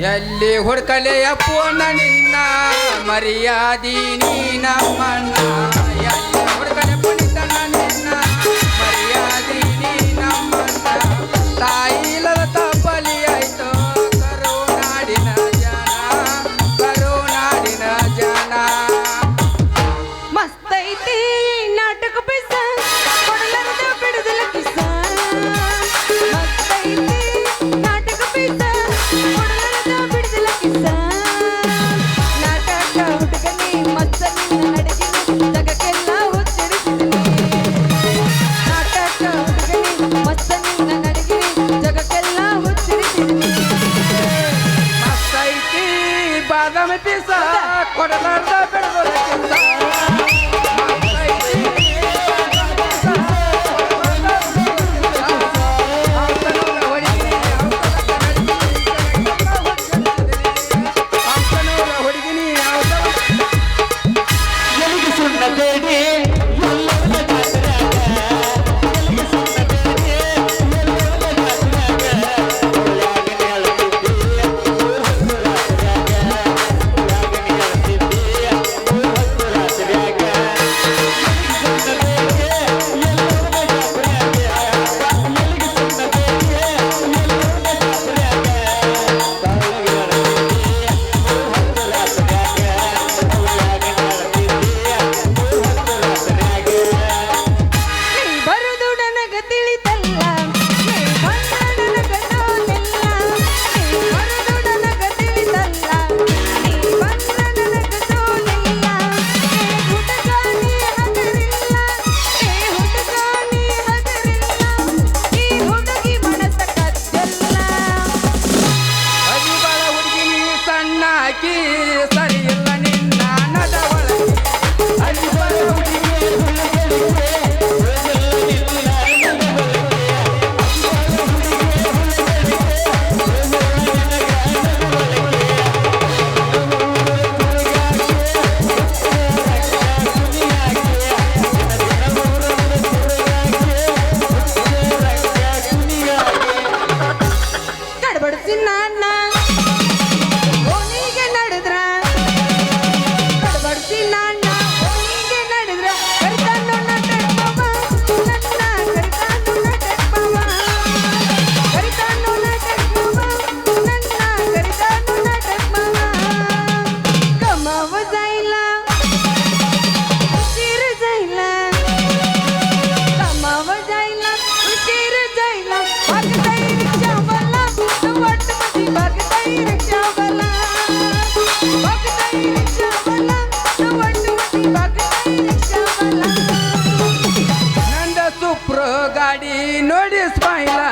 ಎಲ್ಲಿ ಹುಡ್ಕಲೆಯ ನನ್ನ ನಿನ್ನ ಮರ್ಯಾದಿ ನೀ ನಮ್ಮಣ್ಣ. মাইলা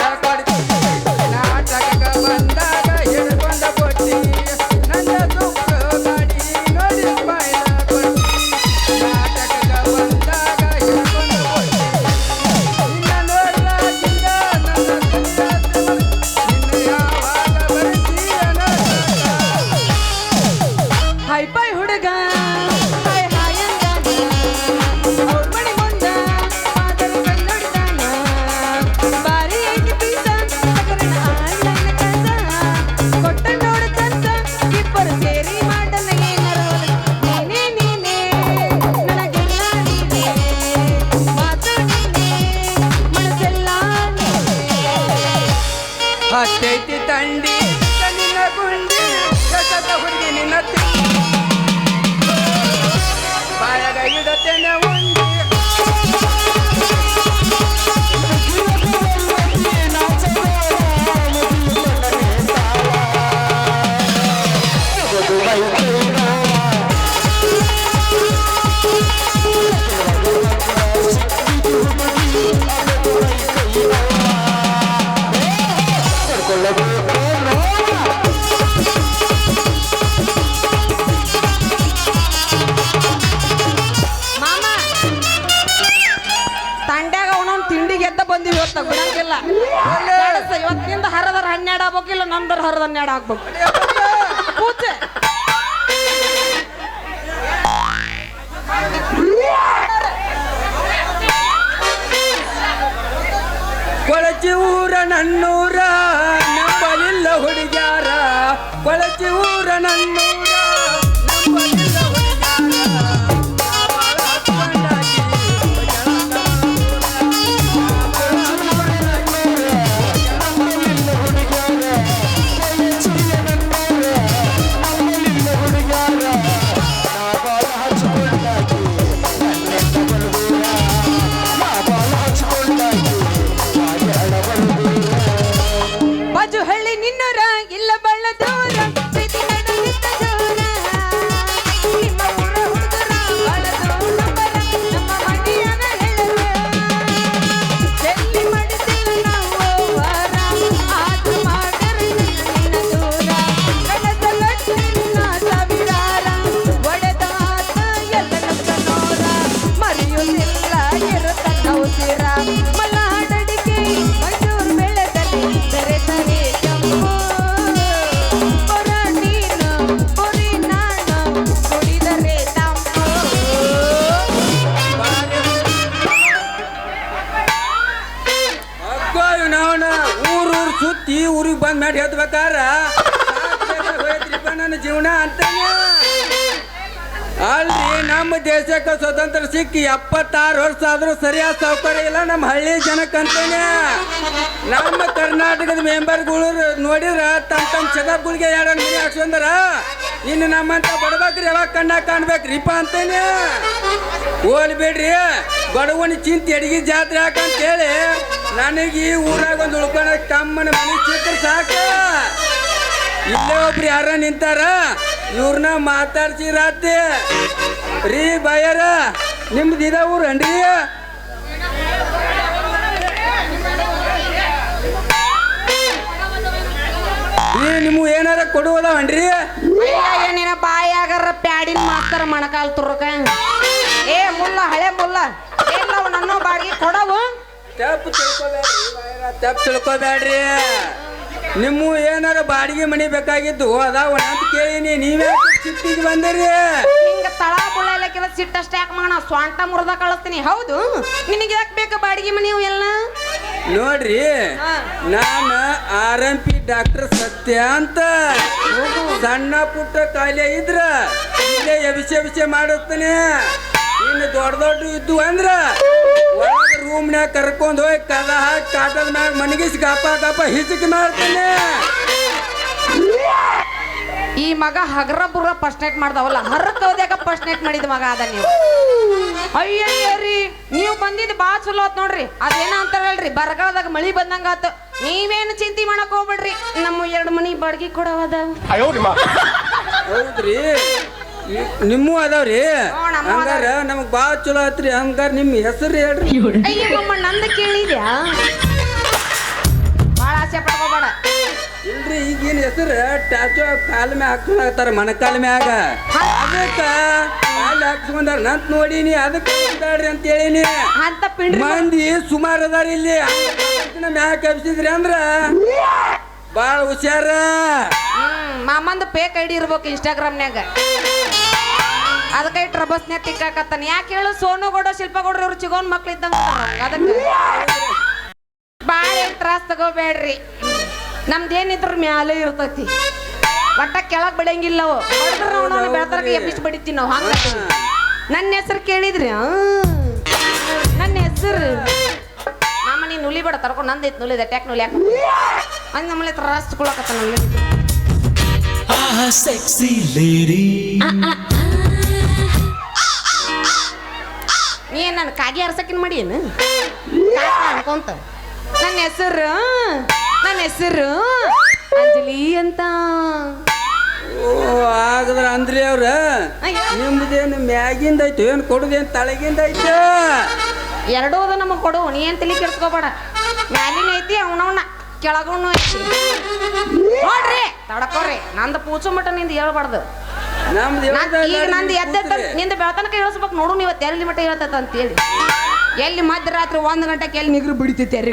ಹನ್ನೆರಡು ಹಾಕ್ಬೇಕು ಇಲ್ಲ ನಂದರ ಹರದ ನ್ಯಾಡ ಹಾಕ್ಬೇಕು ದೇಶಕ್ಕೆ ಸ್ವತಂತ್ರ ಸಿಕ್ಕಿ ಎಪ್ಪತ್ತಾರು ವರ್ಷ ಆದ್ರೂ ಸರಿಯಾದ ಸೌಕರ್ಯ ಇಲ್ಲ. ನಮ್ಮ ಹಳ್ಳಿ ಜನಕ್ಕಂತೇನೆ. ನಮ್ಮ ಕರ್ನಾಟಕದ ಮೆಂಬರ್ಗಳು ನೋಡಿದ್ರ ತಮ್ಮ ತಮ್ಮ ಚೆಕಪ್ಗಳಿಗೆ ಎರಡು ಮನೆ ಇನ್ನು ನಮ್ಮಂತ ಬಡಬಕ್ರಿ ಯಾವಾಗ ಕಣ್ಣ ಕಾಣ್ಬೇಕ್ರಿಪ್ಪ ಅಂತೇನೆ. ಹೋಲ್ ಬಿಡ್ರಿ. ಬಡವನ ಚಿಂತೆ ಅಡಿಗೆ ಜಾತ್ರೆ ಹಾಕಂತೇಳಿ ನನಗೆ ಈ ಊರಾಗ ಒಂದು ಉಳ್ಕೊಳ ತಮ್ಮನ ಮನೆ ಚಿತ್ರ ಸಾಕ. ಇಲ್ಲೇ ಒಬ್ರು ಯಾರ ನಿಂತಾರ? ಇವ್ರನ್ನ ಮಾತಾಡ್ಸಿರಾತಿ ರೀ ಬಯ್ಯರ ನಿಮ್ದು ಇದ ಊರನ್ರಿ ನೀ ನಿಮ್ಗೆ ಏನಾರ ಕೊಡುವುದವನ್ರಿ? ಏನೇನ ಬಾಯಾಗರ ಪ್ಯಾಡಿನ ಮಾಸ್ತರ ಮಣಕಾಲ್ ತುರ್ಕ. ಏ ಮುಲ್ಲ ಹಳೆ ಮುಲ್ಲ. ಏನವ್ ನನ್ನ ಬಾಡಿಗೆ ಕೊಡವು. ತಪ್ಪು ತಿಳ್ಕೊಬೇಡ್ರಿ ತಪ್ಪು ತಿಳ್ಕೊಬೇಡ್ರಿ. ನಿಮ್ಮ ಏನಾರ ಬಾಡಿಗೆ ಮನೆ ಬೇಕಾಗಿದ್ದು ಅದಾವ ಅಂತ ಕೇಳೀನಿ. ನೀವೇ ಚಿಟ್ಟಿಗೆ ಬಂದಿರಿ. ಹಿಂಗ ತಳ ಬುಳ್ಳ ಎಲ್ಲಕ್ಕಿಲ್ಲ ಸಿಟ್ಟಷ್ಟೇ ಯಾಕೆ ಮಾಡೋಣ ಸ್ವಂಟ ಮುರ್ದ ಕಳಿಸ್ತೀನಿ. ಹೌದು. ನಿನಗೆ ಯಾಕೆ ಬೇಕು ಬಾಡಿಗೆ ಮನೆ ಎಲ್ಲ? ನೋಡ್ರಿ ನಾನು ನಾನ ಆರ್ ಎಂ ಪಿ ಡಾಕ್ಟರ್ ಸತ್ಯ ಅಂತ. ಸಣ್ಣ ಪುಟ್ಟ ಕಾಯಿಲೆ ಇದ್ರ ಇಲ್ಲೇ ಎಬಿಸಿ ಎಬಿಸಿ ಮಾಡಿಸ್ತಾನೆ ಇನ್ನು ದೊಡ್ಡ ದೊಡ್ಡ ಇದ್ದು ಅಂದ್ರ ಒಳಗ ರೂಮ್ನ್ಯಾಗ ಕರ್ಕೊಂಡು ಹೋಗಿ ಕದ ಹಾಕಿ ಕಾಟದ ಮ್ಯಾಗ ಮನಗಿಸಿ ಗಪ್ಪ ಗಪ್ಪ ಹಿಚಕಿ ಮಾಡ್ತಾನೆ ಈ ಮಗ ಹಗರ ಬುರ್ರ ಫಸ್ಟ್ ನೈಟ್ ಮಾಡ್ದವಲ್ಲ ಹರ ಹೋದ್ಯಾಗ ಫಸ್ಟ್ ನೈಟ್ ಮಾಡಿದ ಮಗ ಅದ ನೀವು. ಅಯ್ಯಯ್ಯ ರೀ ನೀವು ಬಂದಿದ್ದು ಬಾ ಚಲೋ ಆತ್ ನೋಡ್ರಿ. ಅದೇನ ಅಂತಾರಲ್ರಿ ಬರಗಾಲದಾಗ ಮಳಿ ಬಂದಂಗ ಆತು. ನೀವೇನು ಚಿಂತೆ ಮಾಡಕ್ ಹೋಗ್ಬೇಡ್ರಿ. ನಮ್ಮ ಎರಡು ಮನಿ ಬಾಡ್ಗೆ ಕೊಡವದಾವ. ಹೌದ್ರಿ. ನಿಮ್ಮೂ ಅದಾವ್ರಿ? ಹಂಗಾರ ನಮಗ್ ಭಾಳ ಚಲೋ ಆತ್ರಿ. ಹಂಗಾರ ನಿಮ್ಮ ಹೆಸರು ಹೇಳ್ರಿ. ಅಯ್ಯ ಮಮ್ಮ ನಂದ ಕೇಳಿದ್ಯಾ? ಭಾಳ ಆಸೆ ಪಡ್ಕೋಬೇಡ. ಇಲ್ರಿ ಈಗಿನ ಹೆಸರು? ಟ್ಯಾಚು ಕಾಲ ಮ್ಯಾಗ ಮನ ಮಣಕಾಲ ಮ್ಯಾಗ. ಅದಕ್ಕ ಕಾಲ ಹಾಕ್ಸ್ಕೊಂಡಾರ ನಂತ ನೋಡೀನಿ ಅದಕ್ಕೆ ಬೇಡ್ರಿ ಅಂತ ಹೇಳಿನಿ. ಅಂತ ಪಿಂಡ್ರಿ ಮಂದಿ ಸುಮಾರು ಅದಾರ ಇಲ್ಲಿ. ಮ್ಯಾಗ ಕಬ್ಸಿದ್ರಿ ಅಂದ್ರ ಬಾಳ ಹುಷಾರ. ಮಾಮಂದ ಪೇಕ್ ಐಡಿ ಇರ್ಬೇಕು ಇನ್ಸ್ಟಾಗ್ರಾಮ್ನ್ಯಾಗ ಅದಕ್ಕೆ ನೇ ತಿಕ್ಕಾಕತ್ತಾನ. ಯಾಕೆ ಹೇಳು? ಸೋನು ಗೌಡ, ಶಿಲ್ಪ ಗೌಡ್ರ ಇವ್ರು ಚಿಗೋನ್ ಮಕ್ಳು ಇದ್ದಂಗ ಅದಕ್ಕೆ. ಭಾಳ ತ್ರಾಸ್ ತಗೋಬೇಡ್ರಿ. ನಮ್ದೇನಿದ್ರು ಮ್ಯಾಲೆ ಇರ್ತೈತಿ. ಒಟ್ಟ ಕೆಳಗ್ ಬೆಳಂಗಿಲ್ಲ ಅವು. ಎಬ್ಬಿಸಿ ಬಡಿತೀವಿ ನಾವು. ಹಂಗ ನನ್ನ ಹೆಸರು ಕೇಳಿದ್ರಿ? ನನ್ನ ಹೆಸರು. ಮಾಮ ನೀನು ನುಲಿ ಬೇಡ ತರ್ಕೊಂಡು ನಂದೈತಿ ನುಲಿದೆ ಟ್ಯಾಕ್ ನುಲಿ ಹಾಕಿ. ಅಂದ್ರೆ ನಮ್ಮಲ್ಲಿ ತ್ರಾಸ್ ತಗೊಳಕತ್ತ ನಮ್ಗೆ Ah, sexy lady. ನೀ ನನ್ನ ಕಾಗಿ ಅರ್ಸಕಿನ್ ಮಾಡಿ ಏನು? ಅನ್ಕೊಂತ ನನ್ನ ಹೆಸರು ನನ್ನ ಹೆಸರು ಅಂಜಲಿ ಅಂತ. ಓ ಆಗದ್ರ ಅಂದ್ರಿ ಅವ್ರ. ನಿಮ್ದೇನು ಮ್ಯಾಗಿಂದ ಐತೆ ಏನು ಕೊಡುದೇನು ತಳಗಿಂದ ಐತೆ ಎರಡೂ ಅದ ನಮಗೆ ಕೊಡು ನೀ ಏನು ತಲೆ ಕೆಡ್ಸ್ಕೋಬೇಡ. ಮ್ಯಾಲಿನ ಐತಿ ಅವನವನ. ಕೆಳಗವನು ಐತಿ. ನೋಡ್ರಿ ತಡಕೋರಿ ನಂದು ಪೂಚು ಮಟ್ಟ ನಿಂದ ಹೇಳ್ಬಾರ್ದು. ಈಗ ನಂದು ಎದ್ದ ನಿಂದ ಬೆಳತನಕ ಇಳಿಸ್ಬೇಕು ನೋಡು ಇವತ್ತು ಎಲ್ಲಿ ಮಟ್ಟ ಅಂತ ಹೇಳಿ ಎಲ್ಲಿ ಮಧ್ಯರಾತ್ರಿ ಒಂದು ಗಂಟೆಗೆ ಎಲ್ಲಿ ನಿಗ್ರು ಬಿಡಿತೈತೆ ರೀ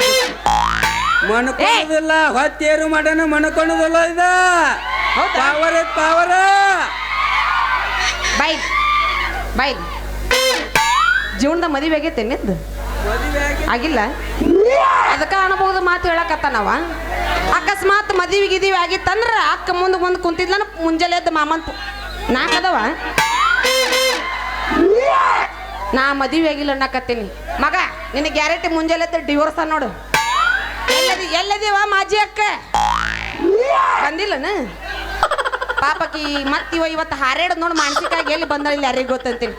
ಮಣ್ಕೊಳೋದಿಲ್ಲ ಹೊತ್ತೇರು ಮಾಡೋಣ ಮಣ್ಕೊಳೋದಿಲ್ಲ ಇದು? Power power. Bye bye. ಜೀವನದ ಮದುವೆ ಆಗೈತೆ ನಿಂದು ಮದುವೆ ಆಗಿ ಆಗಿಲ್ಲ. ಅದಕ್ಕೆ ಅನುಭವದ ಮಾತು ಹೇಳಕತ್ತಾನವ ಅಕಸ್ಮಾತ್ ಮದುವೆ ಗಿದಿವಿ ಆಗಿತ್ತಂದ್ರ ಅಕ್ಕ ಮುಂದೆ ಮುಂದೆ ಕುಂತಿದ್ಲ ಮುಂಜಾನೆ ಎದ್ದು ಮಾಮನ್ ನಾಕದವ ನಾ ಮದುವೆ ಆಗಿಲ್ಲ ಅನ್ನಕತ್ತೀನಿ. ಮಗ, ನಿನ್ನ ಗ್ಯಾರಂಟಿ ಮುಂಜಾನೆ ಎದ್ದು ಡಿವೋರ್ಸ ನೋಡು. ಎಲ್ಲದಿ ಎಲ್ಲದಿವ ಮಾಜಿ ಅಕ್ಕ? ಬಂದಿಲ್ಲನ? ಪಾಪಕಿ ಮತ್ತಿವ ಇವತ್ತು ಹಾರೇಡ್ ನೋಡಿ ಮಾನಸಿಕಾಗಿ ಎಲ್ಲಿ ಬಂದಳ ಇಲ್ಲಿ ಯಾರಿಗೆ ಗೊತ್ತಂತೀನಿ.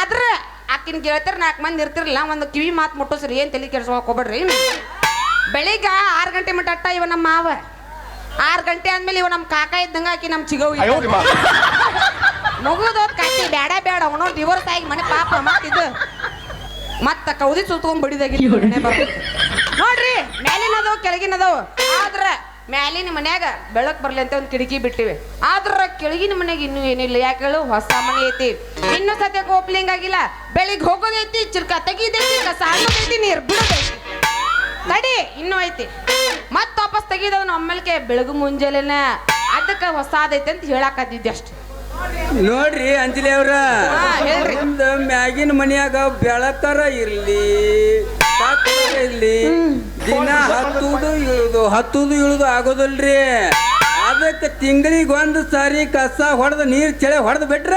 ಆದ್ರೆ ಆಕಿನ ಗೆಳತಿರ್ ನಾಲ್ಕು ಮಂದಿ ಇರ್ತಿರಲಿಲ್ಲ ಒಂದು ಕಿವಿ ಮಾತು ಮುಟ್ಟಿಸ್ರಿ ಏನು ತಲೆ ಕೆಡ್ಸ್ಕೊಳಕ್ ಹೋಗ್ಬೇಡ್ರಿ? ಬೆಳಿಗ್ಗೆ ಆರು ಗಂಟೆ ಮಟ್ಟ ಅಟ್ಟ ಇವ ನಮ್ಮ ಮಾವ. ಆರು ಗಂಟೆ ಆದ್ಮೇಲೆ ಇವ ನಮ್ಮ ಕಾಕ ಇದ್ದಂಗ ಆಕಿ ನಮ್ ಚಿಗವ್ ಮುಗುದೋದ್ ಕಟ್ಟಿ ಬೇಡ ಬೇಡ ಅವನು ಡಿವೋರ್ಸ್ ಆಗಿ ಮನೆ ಪಾಪ ಮತ್ತಿದ್ದು ಮತ್ತ ಕೌದಿ ಸುತ್ಕೊಂಡ್ ಬಡಿದಾಗಿ ನೋಡ್ರಿ ಮೇಲಿನದವು ಕೆಳಗಿನದವು ಮ್ಯಾಲಿನ ಮನ್ಯಾಗ ಬೆಳಕ್ ಬರ್ಲಿ ಅಂತ ಒಂದು ಕಿಟಕಿ ಬಿಟ್ಟಿವಿ. ಆದ್ರ ಕೆಳಗಿನ ಮನೆಗೆ ಇನ್ನೂ ಏನಿಲ್ಲ. ಯಾಕೆ ಹೇಳು? ಹೊಸ ಮನೆ ಐತಿ. ಇನ್ನು ಸದ್ಯಕ್ಕೆ ಓಪನಿಂಗ್ ಆಗಿಲ್ಲ. ಬೆಳಿಗ್ಗೆ ಹೋಗೋದೈತಿ ಚಿರ್ಕ ತೆಗಿದೈತಿ ಕಸ ಹಾಕೋದೈತಿ ನೀರ್ ಬಿಡೋದೈತಿ. ತಡಿ ಇನ್ನೂ ಐತಿ. ಮತ್ತೆ ವಾಪಸ್ ತೆಗಿದವ್ ಅಮ್ಮಲ್ಕೆ ಬೆಳಗು ಮುಂಜಾನೆನ? ಅದಕ್ಕೆ ಹೊಸಾದೈತಿ ಅಂತ ಹೇಳಾಕತ್ತಿದ್ದೆ ಅಷ್ಟೇ. ನೋಡ್ರಿ ಅಂಜಲಿ ಅವ್ರ ಮ್ಯಾಗಿನ ಮನ್ಯಾಗ ಬೆಳಕರ ಇರ್ಲಿ. ಇರ್ಲಿ ದಿನ ಹತ್ತುದು ಇಳಿದು ಹತ್ತುದು ಇಳಿದು ಆಗೋದಲ್ರಿ. ಅದಕ್ಕೆ ತಿಂಗಳಿಗೆ ಒಂದು ಸಾರಿ ಕಸ ಹೊಡೆದು ನೀರು ಚಳಿ ಹೊಡೆದು ಬಿಟ್ರ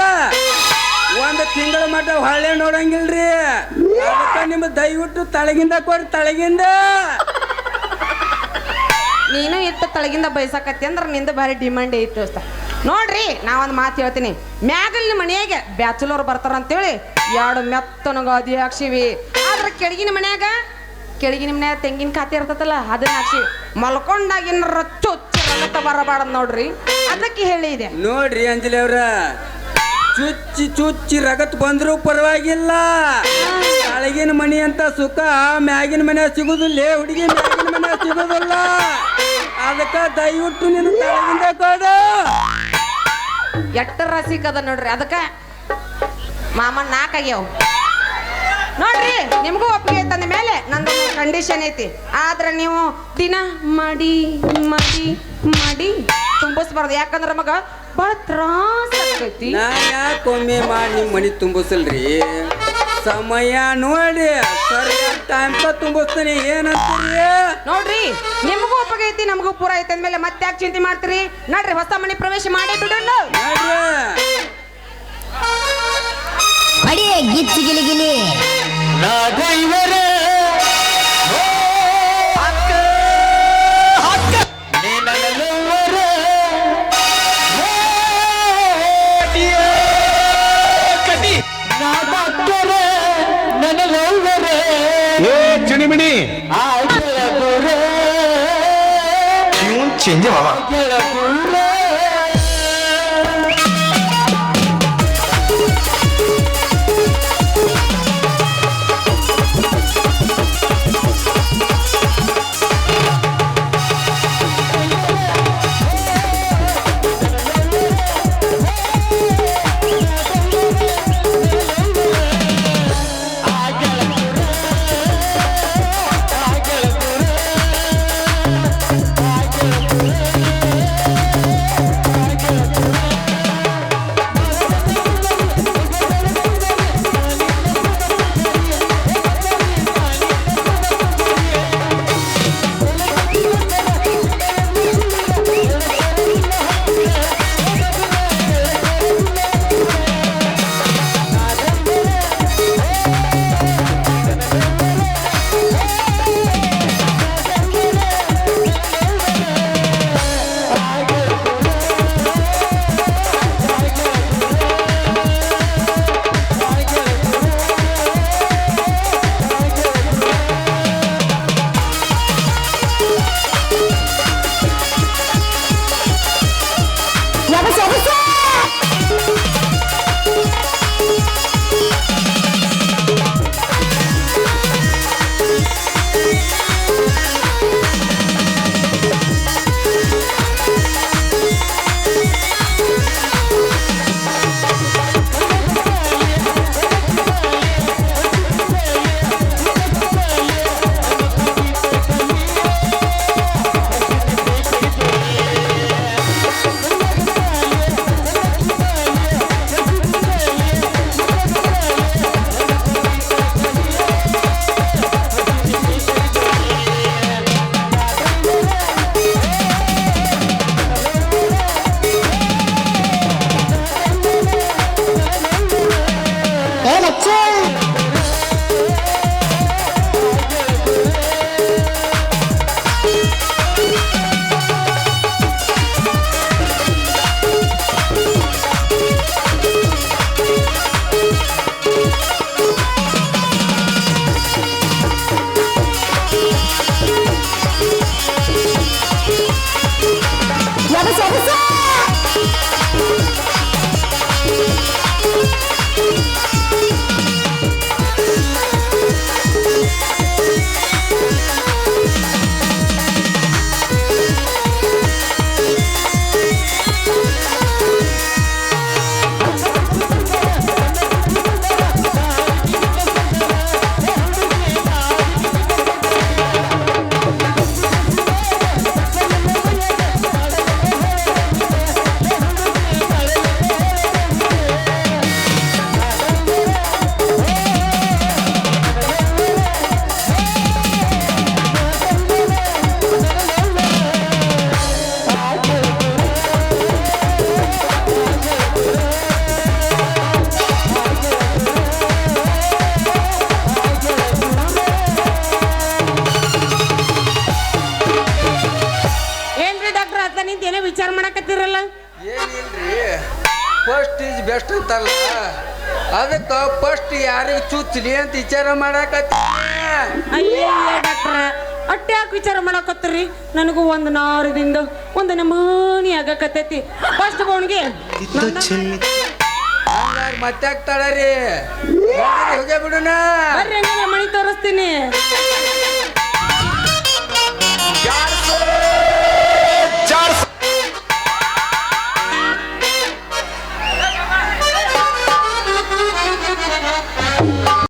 ಒಂದು ತಿಂಗಳ ಮಟ್ಟ ಹೊಳೆ ನೋಡಂಗಿಲ್ರಿ. ಅದಕ್ಕೆ ನಿಮ್ಮ ದಯವಿಟ್ಟು ತಳಗಿಂದ ಕೊಡ್ರಿ ತಳಗಿಂದ. ನೀನು ಇಟ್ಟು ತಳಗಿಂದ ಬಯಸಕತ್ತಿ ಅಂದ್ರೆ ನಿಂದ ಭಾರಿ ಡಿಮಾಂಡ್ ಐತಿ ದೋಸ್ತ. ನೋಡ್ರಿ ನಾ ಒಂದು ಮಾತು ಹೇಳ್ತೀನಿ. ಮ್ಯಾಗಲ್ಲಿ ಮನೆಗೆ ಬ್ಯಾಚುಲರ್ ಬರ್ತಾರಂತೇಳಿ ಎರಡು ಮೆತ್ತನ ಗಾದಿ ಹಾಕ್ಸಿವಿ. ಕೆಳಗಿನ ಮನ್ಯಾಗ ಕೆಳಗಿನ ಮನ್ಯಾಗ ತೆಂಗಿನ ಖಾತೆ ಇರ್ತತಲ್ಲ ಅದನ್ನ ಹಾಕ್ಸಿ ಮಲ್ಕೊಂಡಾಗಿನ ರಚ್ಚು ರಗತ ಬರಬಾರ್ದು ನೋಡ್ರಿ. ಅದಕ್ಕೆ ಹೇಳಿದೆ ನೋಡ್ರಿ ಅಂಜಲಿ ಅವ್ರ ಚುಚ್ಚಿ ಚುಚ್ಚಿ ರಗತ್ ಬಂದ್ರು ಪರವಾಗಿಲ್ಲ. ಕೆಳಗಿನ ಮನಿ ಅಂತ ಸುಖ ಮ್ಯಾಗಿನ ಮನೆ ಸಿಗುದಿಲ್ಲ ಹುಡುಗಿ ಮ್ಯಾಗಿನ ಮನೆ ಸಿಗುದಿಲ್ಲ. ಅದಕ್ಕ ದಯವಿಟ್ಟು ನೀನು ಕೆಳಗಿಂದ ಕೊಡು. ಎಟ್ಟ ರಸಿಕದ ಅದ ನೋಡ್ರಿ ಅದಕ್ಕ ಮಾಮ ನಾಲ್ಕಾಗ್ಯಾವ ನೋಡ್ರಿ ನಿಮಗೂ ಒಪ್ಪಿಗೆ ಐತಂದ ಮೇಲೆ ನಂದು ಕಂಡೀಷನ್ ಐತಿ. ಆದ್ರೆ ನೀವು ದಿನ ಮಾಡಿ ಮಾಡಿ ಮಾಡಿ ತುಂಬಿಸ್ಬಾರ್ದು. ಯಾಕಂದ್ರೆ ಮಗ ಬಹಳ ತ್ರಾಸ ಆಗ್ತೈತಿ. ನಾ ಯಾಕೊಮ್ಮೆ ಮಾಡಿ ನಿಮ್ಮ ಮನಿ ತುಂಬಿಸಲ್ರಿ? ಸಮಯ ನೋಡಿ ಸರಿಯಾದ ಟೈಮ್ ತುಂಬಿಸ್ತೀನಿ. ಏನಂತೀರಿ? ನೋಡ್ರಿ ನಿಮಗೂ ಒಪ್ಪಿಗೆ ಐತಿ ನಮಗೂ ಪೂರ ಐತಿ ಅಂದ್ಮೇಲೆ ಮತ್ತೆ ಯಾಕೆ ಚಿಂತೆ ಮಾಡ್ತೀರಿ? ನೋಡ್ರಿ ಹೊಸ ಮನೆ ಪ್ರವೇಶ ಮಾಡಿ ಬಿಡೋಣ. ಹೊಡಿಯೇ ಗಿಚ್ಚಿ ಗಿಲಿ ಗಿಲಿ. ನಾ ಡ್ರೈವರ ಹಕ್ಕ ಹಕ್ಕ ನೀ ನನ್ನ ಲವ್ವರ ಕಟಿ ನಾ ಡಾಕ್ಟರ ನನ್ನ ಲವ್ವರ ಏ ಚಿಣಿಮಿಣಿ ಆ ಗೆಳಗುರ ಟ್ಯೂನ್ ಚೇಂಜ್ ಮಾಮ ಅದಕ್ಕೆ ಫಸ್ಟ್ ಯಾರಿಗೆ ಚುಚ್ಚಲಿ ಅಂತ ವಿಚಾರ ಮಾಡಾಕತ್ತಿ. ಅಯ್ಯೋ ಡಾಕ್ಟ್ರ ಅಟ್ಟೆ ಯಾಕೆ ವಿಚಾರ ಮಾಡಕತ್ತೀರಿ? ನನಗೂ ಒಂದು ನಾರದಿಂದ ಒಂದು ನಮೂನಿ ಆಗಕತ್ತೈತಿ. ಫಸ್ಟ್ ಬೋನ್ಗೆ ಹಂಗಾರೆ ಮತ್ತೆ ಆಗ್ತಾಳರಿ ಹೋಗೇ ಬಿಡೋಣ. ಬರ್ರಿ ಹಂಗಾರೆ ಮಣಿ ತೋರಿಸ್ತೀನಿ. ಯಾರು